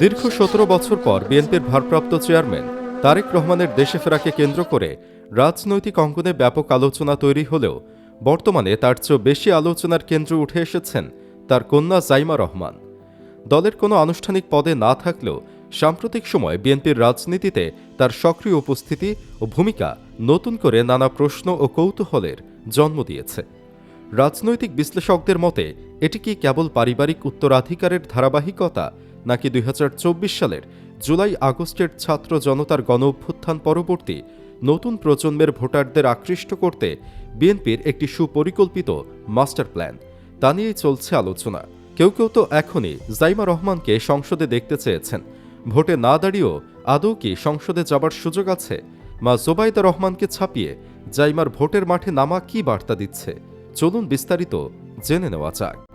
দীর্ঘ সতেরো বছর পর বিএনপির ভারপ্রাপ্ত চেয়ারম্যান তারেক রহমানের দেশে ফেরাকে কেন্দ্র করে রাজনৈতিক অঙ্গনে ব্যাপক আলোচনা তৈরি হলেও বর্তমানে তার চেয়েও বেশি আলোচনার কেন্দ্রে উঠে এসেছেন তার কন্যা জাইমা রহমান। দলের কোনো আনুষ্ঠানিক পদে না থাকলেও সাম্প্রতিক সময়ে বিএনপির রাজনীতিতে তার সক্রিয় উপস্থিতি ও ভূমিকা নতুন করে নানা প্রশ্ন ও কৌতূহলের জন্ম দিয়েছে। রাজনৈতিক বিশ্লেষকদের মতে, এটি কি কেবল পারিবারিক উত্তরাধিকারের ধারাবাহিকতা নাকি দুই হাজার চব্বিশ সালের জুলাই আগস্টের ছাত্র জনতার গণ অভ্যুত্থান পরবর্তী নতুন প্রজন্মের ভোটারদের আকৃষ্ট করতে বিএনপির একটি সুপরিকল্পিত মাস্টার প্ল্যান? তা নিয়েই চলছে আলোচনা। কেউ কেউ তো এখনই জাইমা রহমানকে সংসদে দেখতে চেয়েছেন। ভোটে না দাঁড়িয়েও আদৌ কি সংসদে যাবার সুযোগ আছে? মা জোবাইদা রহমানকে ছাপিয়ে জাইমার ভোটের মাঠে নামা কি বার্তা দিচ্ছে? চলুন বিস্তারিত জেনে নেওয়া যাক।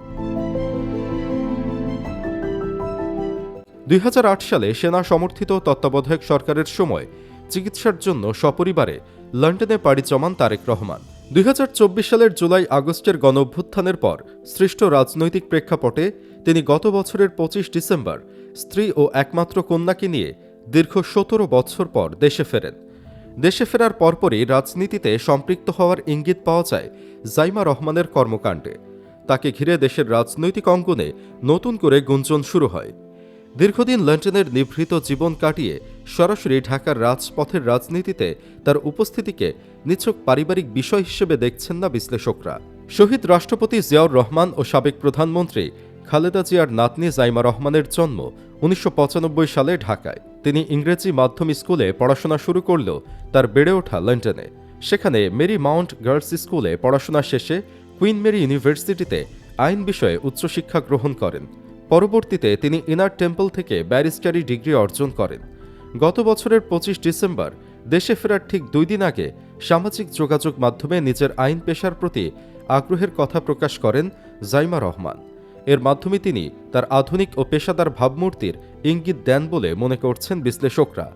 দুই হাজার আট সালে সেনা সমর্থিত তত্ত্বাবধায়ক সরকারের সময় চিকিৎসার জন্য সপরিবারে লন্ডনে পাড়ি জমান তারেক রহমান। দুই হাজার চব্বিশ সালের জুলাই আগস্টের গণ অভ্যুত্থানের পর সৃষ্ট রাজনৈতিক প্রেক্ষাপটে তিনি গত বছরের পঁচিশ ডিসেম্বর স্ত্রী ও একমাত্র কন্যাকে নিয়ে দীর্ঘ সতেরো বছর পর দেশে ফেরেন। দেশে ফেরার পরপরই রাজনীতিতে সম্পৃক্ত হওয়ার ইঙ্গিত পাওয়া যায় জাইমা রহমানের কর্মকাণ্ডে। তাকে ঘিরে দেশের রাজনৈতিক অঙ্গনে নতুন করে গুঞ্জন শুরু হয়। দীর্ঘদিন লন্ডনের নিভৃত জীবন কাটিয়ে সরাসরি ঢাকার রাজপথের রাজনীতিতে তার উপস্থিতিকে নিছক পারিবারিক বিষয় হিসেবে দেখছেন না বিশ্লেষকরা। শহীদ রাষ্ট্রপতি জিয়াউর রহমান ও সাবেক প্রধানমন্ত্রী খালেদা জিয়ার নাতনি জাইমা রহমানের জন্ম উনিশশো পঁচানব্বই সালে ঢাকায়। তিনি ইংরেজি মাধ্যম স্কুলে পড়াশোনা শুরু করলেও তার বেড়ে ওঠা লন্ডনে। সেখানে মেরি মাউন্ট গার্লস স্কুলে পড়াশোনা শেষে কুইন মেরি ইউনিভার্সিটিতে আইন বিষয়ে উচ্চশিক্ষা গ্রহণ করেন। পরবর্তীতে তিনি ইনার টেম্পল থেকে ব্যারিস্টারি ডিগ্রি অর্জন করেন। গত বছরের পঁচিশ ডিসেম্বর, দেশে ফেরার ঠিক দুই দিন আগে সামাজিক যোগাযোগ মাধ্যমে নিজের আইন পেশার প্রতি আগ্রহের কথা প্রকাশ করেন জাইমা রহমান। এর মাধ্যমে তিনি তার আধুনিক ও পেশাদার ভাবমূর্তির ইঙ্গিত দেন বলে মনে করছেন বিশ্লেষকরা।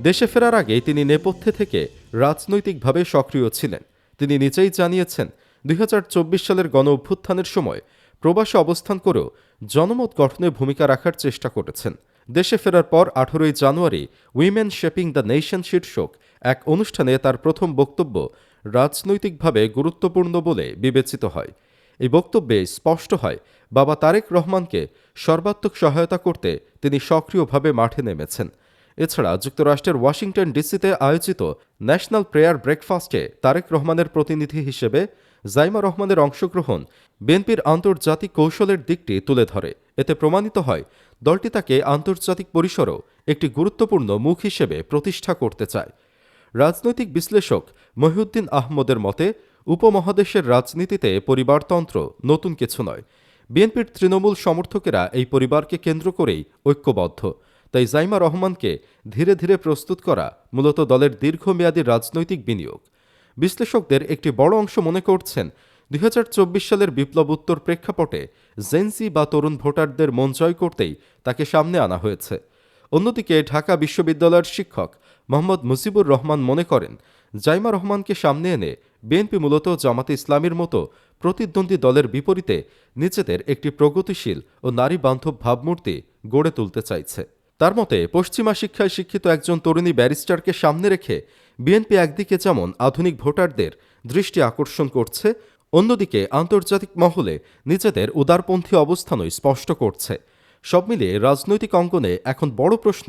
দেশে ফেরার আগে তিনি নেপথ্যে থেকে রাজনৈতিকভাবে সক্রিয় ছিলেন। তিনি নিজেই জানিয়েছেন, দুই হাজার চব্বিশ সালের গণ অভ্যুত্থানের সময় প্রবাসে অবস্থান করেও জনমত গঠনে ভূমিকা রাখার চেষ্টা করেছেন। দেশে ফেরার পর আঠারোই January women shaping the nation শীর্ষক এক অনুষ্ঠানে তার প্রথম বক্তব্য রাজনৈতিকভাবে গুরুত্বপূর্ণ বলে বিবেচিত হয়। এই বক্তব্যে স্পষ্ট হয়, বাবা তারেক রহমানকে সর্বাত্মক সহায়তা করতে তিনি সক্রিয়ভাবে মাঠে নেমেছেন। এছাড়া যুক্তরাষ্ট্রের ওয়াশিংটন ডিসিতে আয়োজিত ন্যাশনাল প্রেয়ার ব্রেকফাস্টে তারেক রহমানের প্রতিনিধি হিসেবে জাইমা রহমানের অংশগ্রহণ বিএনপির আন্তর্জাতিক কৌশলের দিকটি তুলে ধরে। এতে প্রমাণিত হয়, দলটি তাকে আন্তর্জাতিক পরিসরও একটি গুরুত্বপূর্ণ মুখ হিসেবে প্রতিষ্ঠা করতে চায়। রাজনৈতিক বিশ্লেষক মহিউদ্দিন আহমদের মতে, উপমহাদেশের রাজনীতিতে পরিবারতন্ত্র নতুন কিছু নয়। বিএনপির তৃণমূল সমর্থকেরা এই পরিবারকে কেন্দ্র করেই ঐক্যবদ্ধ। তাই জাইমা রহমানকে ধীরে ধীরে প্রস্তুত করা মূলত দলের দীর্ঘমেয়াদী রাজনৈতিক বিনিয়োগ। বিশ্লেষকদের একটি বড় অংশ মনে করছেন, দুই হাজার চব্বিশ সালের বিপ্লবোত্তর প্রেক্ষাপটে জেনসি বা তরুণ ভোটারদের মন জয় করতেই তাকে সামনে আনা হয়েছে। অন্যদিকে ঢাকা বিশ্ববিদ্যালয়ের শিক্ষক মোহাম্মদ মুজিবুর রহমান মনে করেন, জাইমা রহমানকে সামনে এনে বিএনপি মূলত জামাতে ইসলামীর মতো প্রতিদ্বন্দ্বী দলের বিপরীতে নিজেদের একটি প্রগতিশীল ও নারী বান্ধব ভাবমূর্তি গড়ে তুলতে চাইছে। তার মতে পশ্চিমা শিক্ষায় শিক্ষিত একজন তরুণী ব্যারিস্টারকে সামনে রেখে বিএনপি একদিকে যেমন আধুনিক ভোটারদের দৃষ্টি আকর্ষণ করছে, অন্যদিকে আন্তর্জাতিক মহলে নিজেদের উদারপন্থী অবস্থানই স্পষ্ট করছে। সব মিলিয়ে রাজনৈতিক অঙ্গনে এখন বড় প্রশ্ন,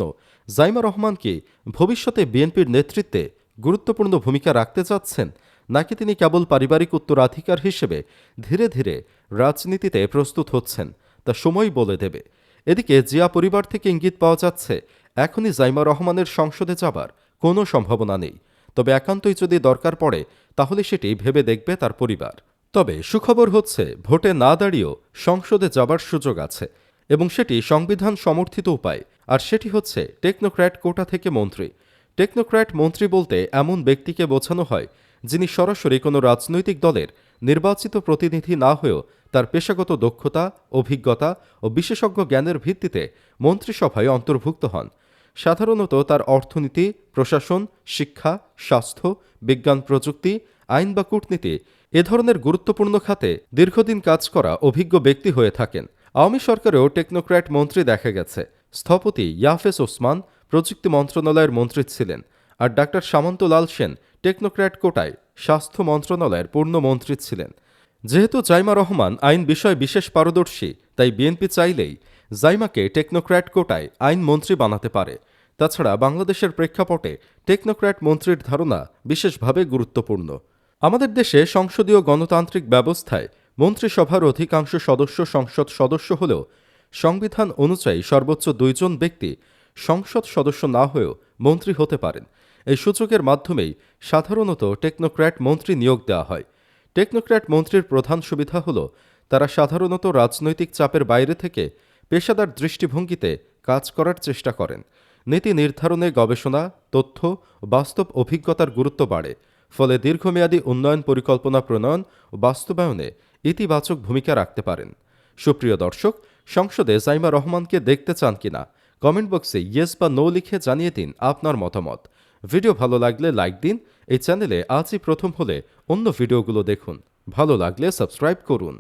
জাইমা রহমান কি ভবিষ্যতে বিএনপির নেতৃত্বে গুরুত্বপূর্ণ ভূমিকা রাখতে চাচ্ছেন, নাকি তিনি কেবল পারিবারিক উত্তরাধিকার হিসেবে ধীরে ধীরে রাজনীতিতে প্রস্তুত হচ্ছেন, তা সময় বলে দেবে। এদিকে জিয়া পরিবার থেকে ইঙ্গিত পাওয়া যাচ্ছে, এখনই জাইমা রহমানের সংসদে যাবার কোনো সম্ভাবনা নেই। তবে একান্তই যদি দরকার পড়ে, তাহলে সেটি ভেবে দেখবে তার পরিবার। তবে সুখবর হচ্ছে, ভোটে না দাঁড়িয়েও সংসদে যাবার সুযোগ আছে এবং সেটি সংবিধান সমর্থিত উপায়। আর সেটি হচ্ছে, টেকনোক্র্যাট কোটা থেকে মন্ত্রী। টেকনোক্র্যাট মন্ত্রী বলতে এমন ব্যক্তিকে বোঝানো হয়, যিনি সরাসরি কোনো রাজনৈতিক দলের নির্বাচিত প্রতিনিধি না হয়েও তার পেশাগত দক্ষতা, অভিজ্ঞতা ও বিশেষজ্ঞ জ্ঞানের ভিত্তিতে মন্ত্রিসভায় অন্তর্ভুক্ত হন। সাধারণত তার অর্থনীতি, প্রশাসন, শিক্ষা, স্বাস্থ্য, বিজ্ঞান প্রযুক্তি, আইন বা কূটনীতি এ ধরনের গুরুত্বপূর্ণ খাতে দীর্ঘদিন কাজ করা অভিজ্ঞ ব্যক্তি হয়ে থাকেন। আওয়ামী সরকারেও টেকনোক্র্যাট মন্ত্রী দেখা গেছে। স্থপতি ইয়াফেস ওসমান প্রযুক্তি মন্ত্রণালয়ের মন্ত্রী ছিলেন আর ডাক্তার সামন্ত লাল সেন টেকনোক্র্যাট কোটায় স্বাস্থ্য মন্ত্রণালয়ের পূর্ণ মন্ত্রী ছিলেন। যেহেতু জাইমা রহমান আইন বিষয়ে বিশেষ পারদর্শী, তাই বিএনপি চাইলেই জাইমাকে টেকনোক্র্যাট কোটায় আইন মন্ত্রী বানাতে পারে। তাছাড়া বাংলাদেশের প্রেক্ষাপটে টেকনোক্র্যাট মন্ত্রীর ধারণা বিশেষভাবে গুরুত্বপূর্ণ। আমাদের দেশে সংসদীয় গণতান্ত্রিক ব্যবস্থায় মন্ত্রিসভার অধিকাংশ সদস্য সংসদ সদস্য হলেও সংবিধান অনুযায়ী সর্বোচ্চ দুইজন ব্যক্তি সংসদ সদস্য না হয়েও মন্ত্রী হতে পারেন। এই সূচকের মাধ্যমেই সাধারণত টেকনোক্র্যাট মন্ত্রী নিয়োগ দেওয়া হয়। টেকনোক্র্যাট মন্ত্রীর প্রধান সুবিধা হল তারা সাধারণত রাজনৈতিক চাপের বাইরে থেকে পেশাদার দৃষ্টিভঙ্গিতে কাজ করার চেষ্টা করেন। নীতি নির্ধারণে গবেষণা, তথ্য, বাস্তব অভিজ্ঞতার গুরুত্ব বাড়ে। ফলে দীর্ঘমেয়াদী উন্নয়ন পরিকল্পনা প্রণয়ন ও বাস্তবায়নে ইতিবাচক ভূমিকা রাখতে পারেন। সুপ্রিয় দর্শক, সংসদে জাইমা রহমানকে দেখতে চান কিনা? কমেন্ট বক্সে ইয়েস বা নো লিখে জানিয়ে দিন আপনার মতামত। ভিডিও ভালো লাগলে লাইক দিন। এই চ্যানেলে আজই প্রথম হলে অন্য ভিডিওগুলো দেখুন। ভালো লাগলে সাবস্ক্রাইব করুন।